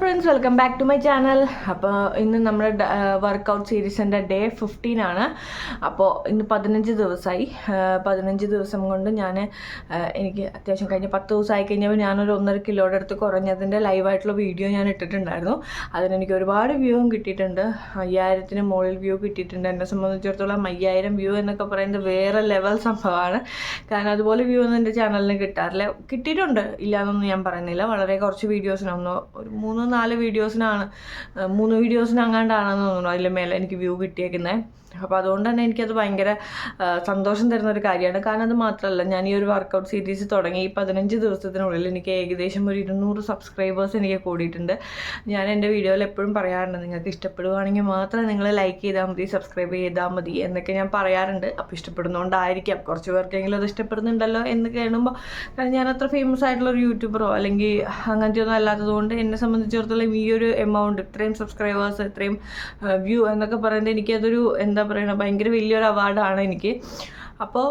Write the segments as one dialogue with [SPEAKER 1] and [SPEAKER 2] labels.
[SPEAKER 1] Friends welcome back to my channel അപ്പോൾ ഇന്ന് നമ്മുടെ വർക്കൗട്ട് സീരീസിന്റെ ഡേ ഫിഫ്റ്റീൻ ആണ്. അപ്പോൾ ഇന്ന് പതിനഞ്ച് ദിവസമായി പതിനഞ്ച് ദിവസം കൊണ്ട് ഞാൻ എനിക്ക് അത്യാവശ്യം കഴിഞ്ഞ പത്ത് ദിവസമായി കഴിഞ്ഞപ്പോൾ ഞാനൊരു ഒന്നര കിലോയുടെ അടുത്ത് കുറഞ്ഞതിന്റെ ലൈവായിട്ടുള്ള വീഡിയോ ഞാൻ ഇട്ടിട്ടുണ്ടായിരുന്നു. അതിനെനിക്ക് ഒരുപാട് വ്യൂവും കിട്ടിയിട്ടുണ്ട്. അയ്യായിരത്തിന് മുകളിൽ വ്യൂ കിട്ടിയിട്ടുണ്ട്. എന്നെ സംബന്ധിച്ചിടത്തോളം അയ്യായിരം വ്യൂ എന്നൊക്കെ പറയുന്നത് വേറെ ലെവൽ സംഭവമാണ്. കാരണം അതുപോലെ വ്യൂ ഒന്നും എന്റെ ചാനലിന് കിട്ടാറില്ല. കിട്ടിയിട്ടുണ്ട്. ഇല്ലാന്നൊന്നും ഞാൻ പറയുന്നില്ല. വളരെ കുറച്ച് വീഡിയോസിനൊന്നും ഒരു മൂന്ന് നാല് വീഡിയോസിനാണ് മൂന്ന് മൂന്ന് വീഡിയോസിനങ്ങാണ്ടാണെന്ന് തോന്നുന്നു. അതിൽ മേലെ എനിക്ക് വ്യൂ കിട്ടിയേക്കുന്നത് അപ്പോൾ അതുകൊണ്ട് തന്നെ എനിക്കത് ഭയങ്കര സന്തോഷം തരുന്ന ഒരു കാര്യമാണ്. കാരണം അത് മാത്രമല്ല ഞാൻ ഈ ഒരു വർക്കൗട്ട് സീരീസ് തുടങ്ങി ഈ പതിനഞ്ച് ദിവസത്തിനുള്ളിൽ എനിക്ക് ഏകദേശം ഒരു ഇരുന്നൂറ് സബ്സ്ക്രൈബേഴ്സ് എനിക്ക് കൂടിയിട്ടുണ്ട്. ഞാൻ എന്റെ വീഡിയോയിൽ എപ്പോഴും പറയാറുണ്ട് നിങ്ങൾക്ക് ഇഷ്ടപ്പെടുവാണെങ്കിൽ മാത്രം നിങ്ങൾ ലൈക്ക് ചെയ്താൽ മതി സബ്സ്ക്രൈബ് ചെയ്താൽ മതി എന്നൊക്കെ ഞാൻ പറയാറുണ്ട്. അപ്പോൾ ഇഷ്ടപ്പെടുന്നതുകൊണ്ടായിരിക്കാം കുറച്ച് പേർക്കെങ്കിലും അത് ഇഷ്ടപ്പെടുന്നുണ്ടല്ലോ എന്ന് കേൾക്കുമ്പോൾ കാരണം ഞാൻ അത്ര ഫേമസ് ആയിട്ടുള്ള ഒരു യൂട്യൂബറോ അല്ലെങ്കിൽ അങ്ങനത്തെ ഒന്നും അല്ലാത്തതുകൊണ്ട് എന്നെ സംബന്ധിച്ചിടത്തോളം ഈ ഒരു എമൗണ്ട് ഇത്രയും സബ്സ്ക്രൈബേഴ്സ് ഇത്രയും വ്യൂ എന്നൊക്കെ പറയുന്നത് എനിക്കതൊരു എന്താ പറയുക ഭയങ്കര വലിയൊരു അവാർഡാണ് എനിക്ക്. അപ്പോൾ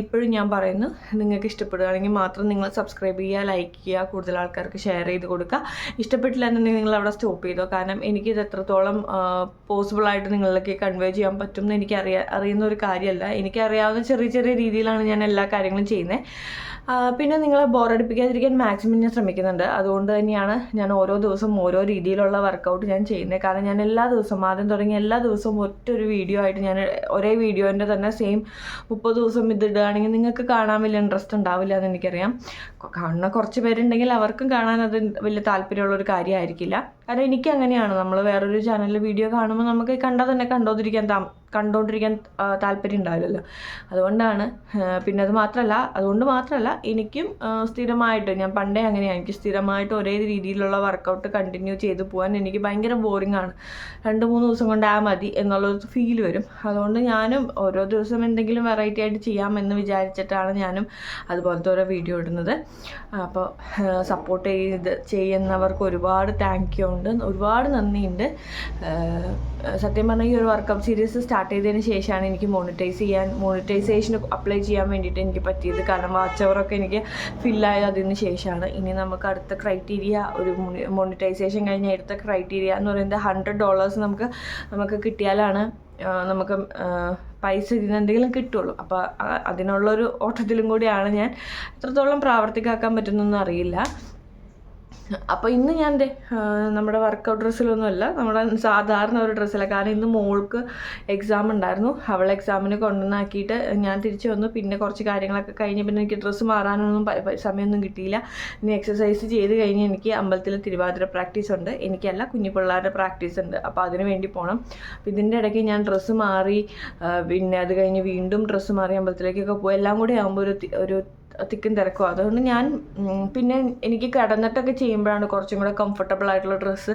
[SPEAKER 1] ഇപ്പോഴും ഞാൻ പറയുന്നു നിങ്ങൾക്ക് ഇഷ്ടപ്പെടുകയാണെങ്കിൽ മാത്രം നിങ്ങൾ സബ്സ്ക്രൈബ് ചെയ്യുക ലൈക്ക് ചെയ്യുക കൂടുതൽ ആൾക്കാർക്ക് ഷെയർ ചെയ്ത് കൊടുക്കുക. ഇഷ്ടപ്പെട്ടില്ല എന്നുണ്ടെങ്കിൽ നിങ്ങൾ അവിടെ സ്റ്റോപ്പ് ചെയ്തോ. കാരണം എനിക്കിത് എത്രത്തോളം പോസിബിളായിട്ട് നിങ്ങളിലേക്ക് കൺവേ ചെയ്യാൻ പറ്റും എന്ന് എനിക്ക് അറിയാ അറിയുന്ന ഒരു കാര്യമല്ല. എനിക്കറിയാവുന്ന ചെറിയ ചെറിയ രീതിയിലാണ് ഞാൻ എല്ലാ കാര്യങ്ങളും ചെയ്യുന്നത് പിന്നെ നിങ്ങളെ ബോറടിപ്പിക്കാതിരിക്കാൻ മാക്സിമം ഞാൻ ശ്രമിക്കുന്നുണ്ട്. അതുകൊണ്ട് തന്നെയാണ് ഞാൻ ഓരോ ദിവസവും ഓരോ രീതിയിലുള്ള വർക്കൗട്ട് ഞാൻ ചെയ്യുന്നത് കാരണം ഞാൻ എല്ലാ ദിവസവും ആദ്യം തുടങ്ങി എല്ലാ ദിവസവും ഒറ്റ ഒരു വീഡിയോ ആയിട്ട് ഞാൻ ഒരേ വീഡിയോന്റെ തന്നെ സെയിം മുപ്പത് ദിവസം ഇത് ഇടുകയാണെങ്കിൽ നിങ്ങൾക്ക് കാണാൻ വലിയ ഇൻട്രസ്റ്റ് ഉണ്ടാവില്ല എന്ന് എനിക്കറിയാം. കാണുന്ന കുറച്ച് പേരുണ്ടെങ്കിൽ അവർക്കും കാണാൻ അത് വലിയ താല്പര്യമുള്ള ഒരു കാര്യമായിരിക്കില്ല. കാരണം എനിക്ക് അങ്ങനെയാണ് നമ്മൾ വേറൊരു ചാനലിൽ വീഡിയോ കാണുമ്പോൾ നമുക്ക് കണ്ടാൽ തന്നെ കണ്ടോണ്ടിരിക്കാൻ താ- കണ്ടോണ്ടിരിക്കാൻ താല്പര്യം ഉണ്ടാവില്ലല്ലോ. അതുകൊണ്ടാണ് പിന്നെ അത് മാത്രമല്ല അതുകൊണ്ട് മാത്രമല്ല എനിക്കും സ്ഥിരമായിട്ട് ഞാൻ പണ്ടേ അങ്ങനെയാണ് എനിക്ക് സ്ഥിരമായിട്ട് ഒരേ രീതിയിലുള്ള വർക്കൗട്ട് കണ്ടിന്യൂ ചെയ്ത് പോകാൻ എനിക്ക് ഭയങ്കര ബോറിംഗ് ആണ്. രണ്ട് മൂന്ന് ദിവസം കൊണ്ട് ആ മതി എന്നുള്ളൊരു ഫീൽ വരും. അതുകൊണ്ട് ഞാനും ഓരോ ദിവസം എന്തെങ്കിലും വെറൈറ്റി ആയിട്ട് ചെയ്യാമെന്ന് വിചാരിച്ചിട്ടാണ് ഞാനും അതുപോലത്തെ ഓരോ വീഡിയോ ഇടുന്നത്. അപ്പോൾ സപ്പോർട്ട് ചെയ്ത് ചെയ്യുന്നവർക്ക് ഒരുപാട് താങ്ക് യു ഉണ്ട്. ഒരുപാട് നന്ദിയുണ്ട്. സത്യം പറഞ്ഞാൽ ഈ ഒരു വർക്കൗട്ട് സീരീസ് സ്റ്റാർട്ട് ചെയ്തതിന് ശേഷമാണ് എനിക്ക് മോണിറ്റൈസ് ചെയ്യാൻ മോണിറ്റൈസേഷന് അപ്ലൈ ചെയ്യാൻ വേണ്ടിയിട്ട് എനിക്ക് പറ്റിയത്. കാരണം വാച്ച് അവറൊക്കെ എനിക്ക് ഫില്ലായത് അതിന് ശേഷമാണ് ഇനി നമുക്ക് അടുത്ത ക്രൈറ്റീരിയ ഒരു മോണിറ്റൈസേഷൻ കഴിഞ്ഞ അടുത്ത ക്രൈറ്റീരിയ എന്ന് പറയുന്നത് ഹൺഡ്രഡ് ഡോളേഴ്സ് നമുക്ക് നമുക്ക് കിട്ടിയാലാണ് നമുക്ക് പൈസ ഇതിനെന്തെങ്കിലും കിട്ടുള്ളൂ. അപ്പോൾ അതിനുള്ളൊരു ഓട്ടത്തിലും കൂടിയാണ് ഞാൻ എത്രത്തോളം പ്രാവർത്തികമാക്കാൻ പറ്റുന്നൊന്നും അറിയില്ല. അപ്പോൾ ഇന്ന് ഞാൻ ആ, നമ്മുടെ വർക്കൗട്ട് ഡ്രസ്സിലൊന്നുമല്ല നമ്മുടെ സാധാരണ ഒരു ഡ്രസ്സിലാണ് കാരണം ഇന്ന് മോൾക്ക് എക്സാം ഉണ്ടായിരുന്നു. അവൾ എക്സാമിന് കൊണ്ടുവന്നാക്കിയിട്ട് ഞാൻ തിരിച്ചു വന്നു. പിന്നെ കുറച്ച് കാര്യങ്ങളൊക്കെ കഴിഞ്ഞ് പിന്നെ എനിക്ക് ഡ്രസ്സ് മാറാനൊന്നും സമയമൊന്നും കിട്ടിയില്ല. ഇനി എക്സസൈസ് ചെയ്ത് കഴിഞ്ഞ് എനിക്ക് അമ്പലത്തിൽ തിരുവാതിര പ്രാക്ടീസ് ഉണ്ട്. എനിക്കല്ല കുഞ്ഞു പിള്ളേരുടെ പ്രാക്ടീസ് ഉണ്ട്. അപ്പോൾ അതിന് വേണ്ടി പോകണം അപ്പോൾ ഇതിന്റെ ഇടയ്ക്ക് ഞാൻ ഡ്രസ്സ് മാറി പിന്നെ അത് കഴിഞ്ഞ് വീണ്ടും ഡ്രസ്സ് മാറി അമ്പലത്തിലേക്കൊക്കെ പോയി. എല്ലാം കൂടി ആകുമ്പോൾ ഒരു ഒരു തിക്കും തിരക്കും അതുകൊണ്ട് ഞാൻ പിന്നെ എനിക്ക് കിടന്നിട്ടൊക്കെ ചെയ്യുമ്പോഴാണ് കുറച്ചും കൂടെ കംഫർട്ടബിൾ ആയിട്ടുള്ള ഡ്രസ്സ്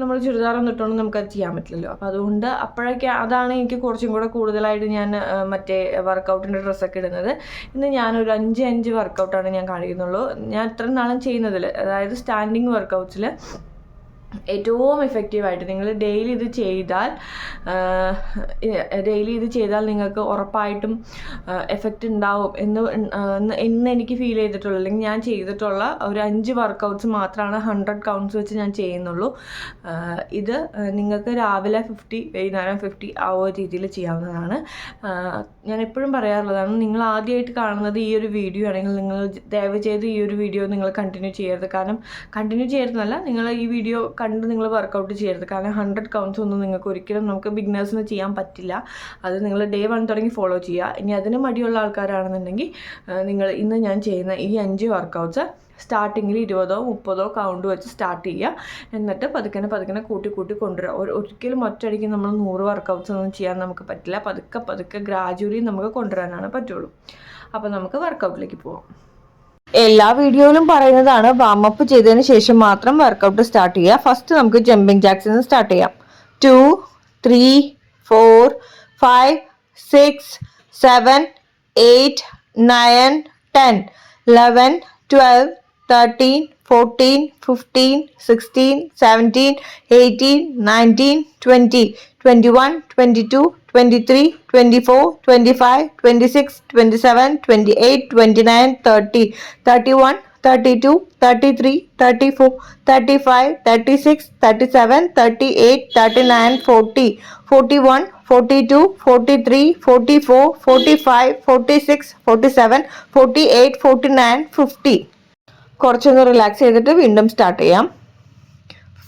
[SPEAKER 1] നമ്മൾ ചുരിദാറൊന്നും ഇട്ടുകൊണ്ട് നമുക്കത് ചെയ്യാൻ പറ്റില്ലല്ലോ. അപ്പോൾ അതുകൊണ്ട് അപ്പോഴൊക്കെ അതാണ് എനിക്ക് കുറച്ചും കൂടെ കൂടുതലായിട്ട് ഞാൻ മറ്റേ വർക്കൗട്ടിന്റെ ഡ്രസ്സൊക്കെ ഇടുന്നത്. ഇന്ന് ഞാനൊരു അഞ്ച് അഞ്ച് വർക്കൗട്ടാണ് ഞാൻ കാണിക്കുന്നുള്ളൂ. ഞാൻ ഇത്ര നാളും ചെയ്യുന്നതിൽ അതായത് സ്റ്റാൻഡിങ് വർക്കൗട്ട്സിൽ ഏറ്റവും എഫക്റ്റീവായിട്ട് നിങ്ങൾ ഡെയിലി ഇത് ചെയ്താൽ ഡെയിലി ഇത് ചെയ്താൽ നിങ്ങൾക്ക് ഉറപ്പായിട്ടും എഫക്റ്റ് ഉണ്ടാവും എന്ന് എന്ന് എനിക്ക് ഫീൽ ചെയ്തിട്ടുള്ളൂ. അല്ലെങ്കിൽ ഞാൻ ചെയ്തിട്ടുള്ള ഒരു അഞ്ച് വർക്കൗട്ട്സ് മാത്രമാണ് ഹൺഡ്രഡ് കൗണ്ട്സ് വെച്ച് ഞാൻ ചെയ്യുന്നുള്ളൂ. ഇത് നിങ്ങൾക്ക് രാവിലെ ഫിഫ്റ്റി വൈകുന്നേരം ഫിഫ്റ്റി ആ ഒരു രീതിയിൽ ചെയ്യാവുന്നതാണ്. ഞാൻ എപ്പോഴും പറയാറുള്ളതാണ് നിങ്ങൾ ആദ്യമായിട്ട് കാണുന്നത് ഈ ഒരു വീഡിയോ ആണെങ്കിൽ നിങ്ങൾ ദയവ് ചെയ്ത് ഈ ഒരു വീഡിയോ നിങ്ങൾ കണ്ടിന്യൂ ചെയ്യരുത്. കാരണം കണ്ടിന്യൂ ചെയ്യരുതെന്നല്ല നിങ്ങൾ ഈ വീഡിയോ കണ്ട് നിങ്ങൾ വർക്കൗട്ട് ചെയ്യരുത്. കാരണം ഹൺഡ്രഡ് കൗണ്ട്സ് ഒന്നും നിങ്ങൾക്ക് ഒരിക്കലും നമുക്ക് ബിഗിനേഴ്സിന് ചെയ്യാൻ പറ്റില്ല. അത് നിങ്ങൾ ഡേ വൺ തുടങ്ങി ഫോളോ ചെയ്യുക. ഇനി അതിന് മടിയുള്ള ആൾക്കാരാണെന്നുണ്ടെങ്കിൽ നിങ്ങൾ ഇന്ന് ഞാൻ ചെയ്യുന്ന ഈ അഞ്ച് വർക്കൗട്ട്സ് സ്റ്റാർട്ടിങ്ങിൽ ഇരുപതോ മുപ്പതോ കൗണ്ട് വെച്ച് സ്റ്റാർട്ട് ചെയ്യുക. എന്നിട്ട് പതുക്കനെ പതുക്കനെ കൂട്ടി കൂട്ടി കൊണ്ടുവരിക. ഒരു- ഒരിക്കലും ഒറ്റയടിക്ക് നമ്മൾ നൂറ് വർക്കൗട്ട്സ് ഒന്നും ചെയ്യാൻ നമുക്ക് പറ്റില്ല. പതുക്കെ പതുക്കെ ഗ്രാജുവലി നമുക്ക് കൊണ്ടുവരാനാണ് പറ്റുള്ളൂ. അപ്പോൾ നമുക്ക് വർക്കൗട്ടിലേക്ക് പോവാം. എല്ലാ വീഡിയോയിലും പറയുന്നതാണ് വാമപ്പ് ചെയ്തതിന് ശേഷം മാത്രം വർക്കൗട്ട് സ്റ്റാർട്ട് ചെയ്യുക. ഫസ്റ്റ് നമുക്ക് ജമ്പിങ് ജാക്സിൽ നിന്ന് സ്റ്റാർട്ട് ചെയ്യാം. Two three four five six seven eight nine ten eleven twelve thirteen fourteen fifteen sixteen seventeen eighteen nineteen twenty twenty one twenty two twenty three twenty four twenty five twenty six twenty seven twenty eight twenty nine thirty thirty one
[SPEAKER 2] 32 33 34 35 36 37 38 39 40 41 42 43 44 45 46 47 48 49 50 കുറച്ചൊന്ന് relax ചെയ്തിട്ട് വീണ്ടും start ചെയ്യാം.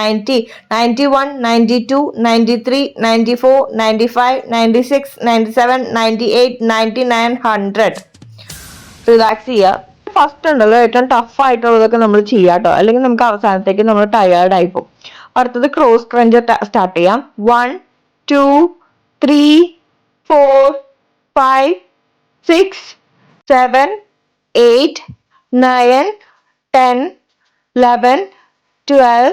[SPEAKER 2] ninety ninety one ninety two ninety three ninety four ninety five ninety six ninety seven ninety eight ninety nine hundred. Relax ചെയ്യുക first ഉണ്ടല്ലോ ഏറ്റവും tough ആയിട്ടുള്ളതൊക്കെ നമ്മൾ ചെയ്യാം കേട്ടോ അല്ലെങ്കിൽ നമുക്ക് അവസാനത്തേക്ക് നമ്മൾ ടയേർഡ് ആയി പോകും അടുത്തത് ക്രോസ് ക്രഞ്ച് സ്റ്റാർട്ട് ചെയ്യാം. One two three four five six seven eight nine ten eleven twelve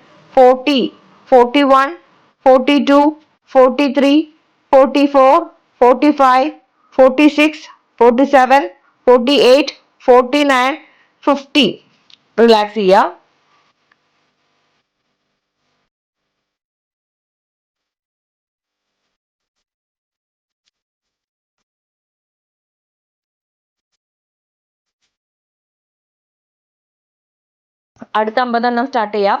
[SPEAKER 2] thirty one thirty two thirty three thirty four thirty five thirty six thirty seven thirty eight thirty nine forty forty one forty two forty three forty four forty five forty six forty seven forty eight forty nine fifty relax ചെയ്യുക അടുത്ത അമ്പതെണ്ണം start ചെയ്യാം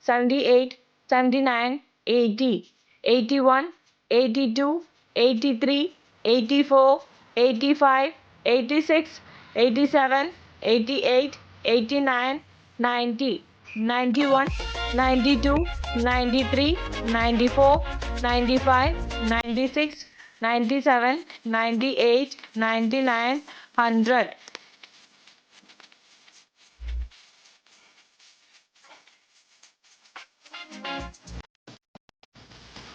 [SPEAKER 2] 78, 79, 80, 81, 82, 83, 84, 85, 86, 87, 88, 89, 90, 91, 92, 93, 94, 95, 96, 97, 98, 99, 100.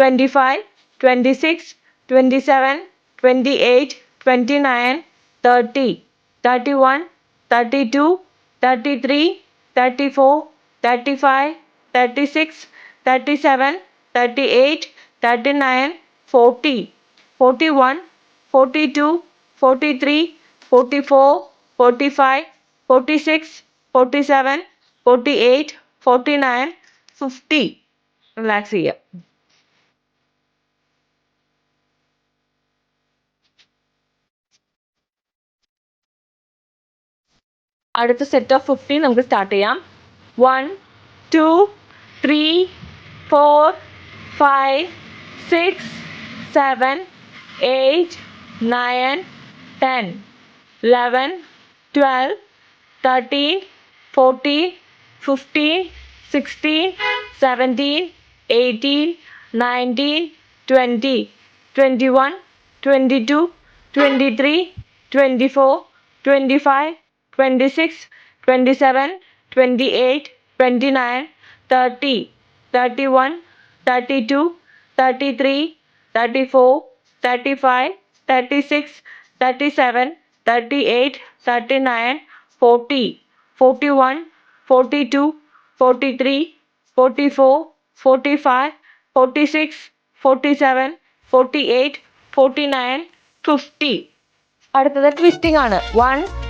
[SPEAKER 2] 25, 26, 27, 28, 29, 30, 31, 32, 33, 34, 35, 36, 37, 38, 39, 40, 41, 42, 43, 44, 45, 46, 47, 48, 49, 50. Eight fifty നമുക്ക് start ചെയ്യാം one two three four five six seven eight nine forty twenty twenty one forty two forty three forty four forty five 26, 27, 28, 29, 30, 31, 32, 33, 34, 35, 36, 47, 48, 49, 50. അടുത്തത് twisting ആണ് one two three four five six seven eight nine ten eleven twelve thirteen fourteen fifteen sixteen seventeen eighteen nineteen twenty twenty one twenty two twenty three twenty four twenty five twenty six twenty seven twenty eight twenty nine മുടി കിട്ടാൻ പോയതാ കേട്ടോ thirty thirty one thirty two thirty three thirty four thirty five thirty six thirty seven thirty eight thirty nine forty forty one forty two forty three forty four forty five forty six forty seven forty eight forty nine fifty start ചെയ്യാം one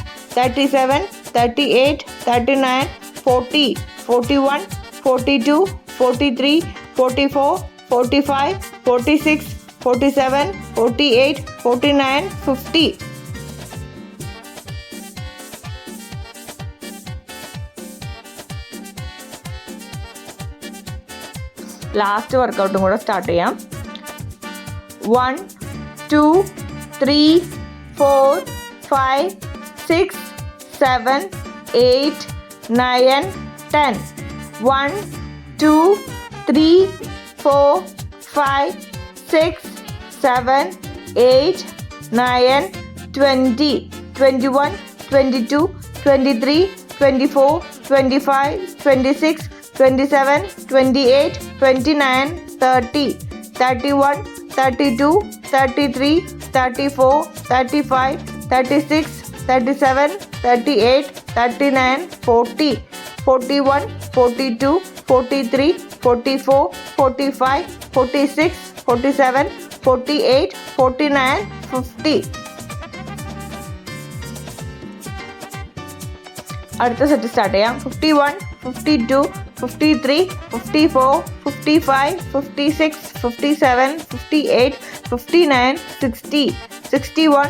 [SPEAKER 2] three four five six seven eight nine ten one two three four five six seven eight nine start ചെയ്യാം. One two three four five six seven, eight, nine, ten. One, two, three, four, five, six, seven, eight, nine, twenty, twenty-one, twenty-two, twenty-three, twenty-four, twenty-five, twenty-six, twenty-seven, twenty-eight, twenty-nine, thirty, thirty-one, thirty-two, thirty-three, thirty-four, thirty-five, thirty-six. 37, 38, 39, 40, 41, 42, 43, 44, 45, 46, 47, 48, 49, 50. അടുത്ത set start ചെയ്യാം fifty one fifty two fifty three fifty four fifty five fifty six fifty seven fifty eight fifty nine sixty sixty one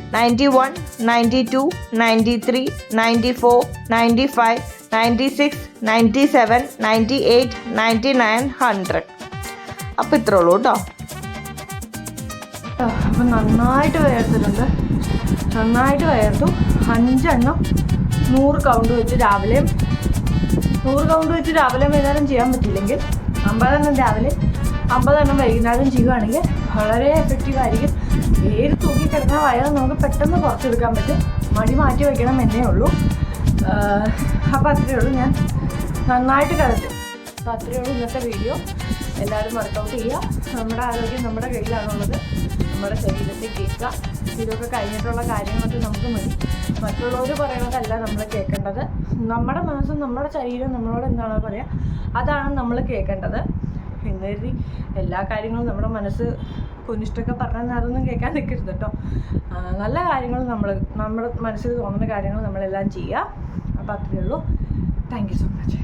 [SPEAKER 2] Ninety one ninety two ninety three ninety four ninety five ninety six ninety seven ninety eight ninety nine hundred. അപ്പോൾ ഇത്രേ ഉള്ളൂ കേട്ടോ അപ്പം നന്നായിട്ട് വേർത്തിട്ടുണ്ട് നന്നായിട്ട് വയർത്തു. അഞ്ചെണ്ണം നൂറ് count വെച്ച് രാവിലെയും നൂറ് കൗണ്ട് വെച്ച് രാവിലെ വൈകുന്നേരം ചെയ്യാൻ പറ്റില്ലെങ്കിൽ അമ്പതെണ്ണം രാവിലെ അമ്പതെണ്ണം വൈകുന്നേരം ചെയ്യുകയാണെങ്കിൽ വളരെ എഫക്റ്റീവ് ആയിരിക്കും. ഏത് തൂക്കി കിടന്ന വയറ് നമുക്ക് പെട്ടെന്ന് കുറച്ചെടുക്കാൻ പറ്റും. മടി മാറ്റി വയ്ക്കണം എന്നേ ഉള്ളൂ. അപ്പോൾ അത്രയേ ഉള്ളൂ. ഞാൻ നന്നായിട്ട് കളിച്ചു അപ്പോൾ അത്രയേ ഉള്ളൂ ഇന്നത്തെ വീഡിയോ. എല്ലാവരും വർക്കൗട്ട് ചെയ്യുക. നമ്മുടെ ആരോഗ്യം നമ്മുടെ കയ്യിലാണുള്ളത്. നമ്മുടെ ശരീരത്തിൽ കേൾക്കുക. ഇതൊക്കെ കഴിഞ്ഞിട്ടുള്ള കാര്യങ്ങളൊക്കെ നമുക്ക് മതി. മറ്റുള്ളവർ പറയണതല്ല നമ്മൾ കേൾക്കേണ്ടത്. നമ്മുടെ മനസ്സും നമ്മുടെ ശരീരം നമ്മളോട് എന്താണോ പറയുക അതാണ് നമ്മൾ കേൾക്കേണ്ടത്. എന്നുകരുതി എല്ലാ കാര്യങ്ങളും നമ്മുടെ മനസ്സ് കുനിഷ്ടൊക്കെ പറഞ്ഞാൽ അതൊന്നും കേൾക്കാൻ നിൽക്കരുത് കേട്ടോ. നല്ല കാര്യങ്ങൾ നമ്മൾ നമ്മുടെ മനസ്സിൽ തോന്നുന്ന കാര്യങ്ങൾ നമ്മളെല്ലാം ചെയ്യുക. അപ്പോൾ അത്രയേ ഉള്ളൂ. Thank you so much